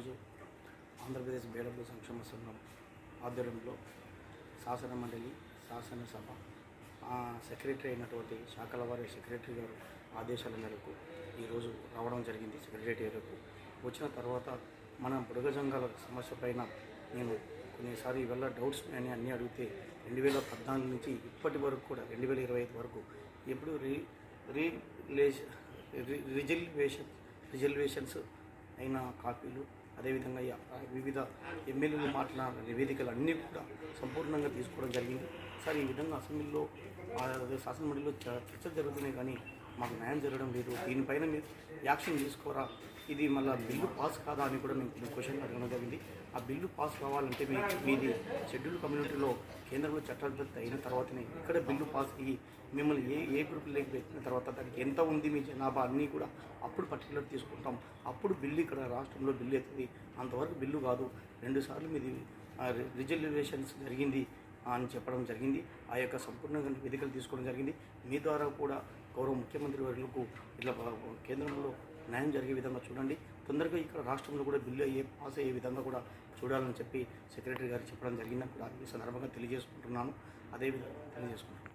ఈరోజు ఆంధ్రప్రదేశ్ బేడబ్లు సంక్షేమ సంఘం ఆధ్వర్యంలో శాసన మండలి శాసనసభ సెక్రటరీ అయినటువంటి శాఖల వారి సెక్రటరీ గారు ఆదేశాల మేరకు ఈరోజు రావడం జరిగింది సెక్రటేరియట్కు వచ్చిన తర్వాత మన మృగజంగాల సమస్య పైన నేను కొన్నిసారి వల్ల డౌట్స్ అని అన్నీ అడిగితే రెండు వేల పద్నాలుగు నుంచి ఇప్పటి వరకు కూడా రెండు వేల ఇరవై ఐదు వరకు ఎప్పుడు రీ రీలేషన్ రిజర్వేషన్ రిజర్వేషన్స్ అయిన కాపీలు అదేవిధంగా ఈ వివిధ ఎమ్మెల్యేలు మాట్లాడిన నివేదికలు అన్నీ కూడా సంపూర్ణంగా తీసుకోవడం జరిగింది. సార్ ఈ విధంగా అసెంబ్లీలో శాసనమండలిలో చ- జరుగుతున్నాయి కానీ మాకు న్యాయం జరగడం లేదు. దీనిపైన మీరు యాక్షన్ తీసుకోరా? ఇది మళ్ళీ బిల్లు పాస్ కాదా అని కూడా మేము క్వశ్చన్ అడగడం జరిగింది. ఆ బిల్లు పాస్ కావాలంటే మీ మీది షెడ్యూల్ కమ్యూనిటీలో కేంద్రంలో చట్టాధిపతి అయిన తర్వాతనే ఇక్కడ బిల్లు పాస్ అయ్యి మిమ్మల్ని ఏ ఏ గ్రూప్లోకి పెట్టిన తర్వాత దానికి ఎంత ఉంది మీ జనాభా అన్నీ కూడా అప్పుడు పర్టికులర్ తీసుకుంటాం. అప్పుడు బిల్లు ఇక్కడ రాష్ట్రంలో బిల్లు అవుతుంది అంతవరకు బిల్లు కాదు. రెండుసార్లు మీది రిజర్వేషన్స్ జరిగింది. అని చెప్పడం జరిగింది. ఆ యొక్క సంపూర్ణంగా వేదికలు తీసుకోవడం జరిగింది. మీ ద్వారా కూడా గౌరవ ముఖ్యమంత్రి వర్గులకు ఇట్లా కేంద్రంలో న్యాయం జరిగే విధంగా చూడండి. తొందరగా ఇక్కడ రాష్ట్రంలో కూడా బిల్లు అయ్యే పాస్ అయ్యే విధంగా కూడా చూడాలని చెప్పి సెక్రటరీ గారు చెప్పడం జరిగిందని కూడా ఈ సందర్భంగా తెలియజేసుకుంటున్నాను. అదేవిధంగా తెలియజేసుకుంటున్నాను.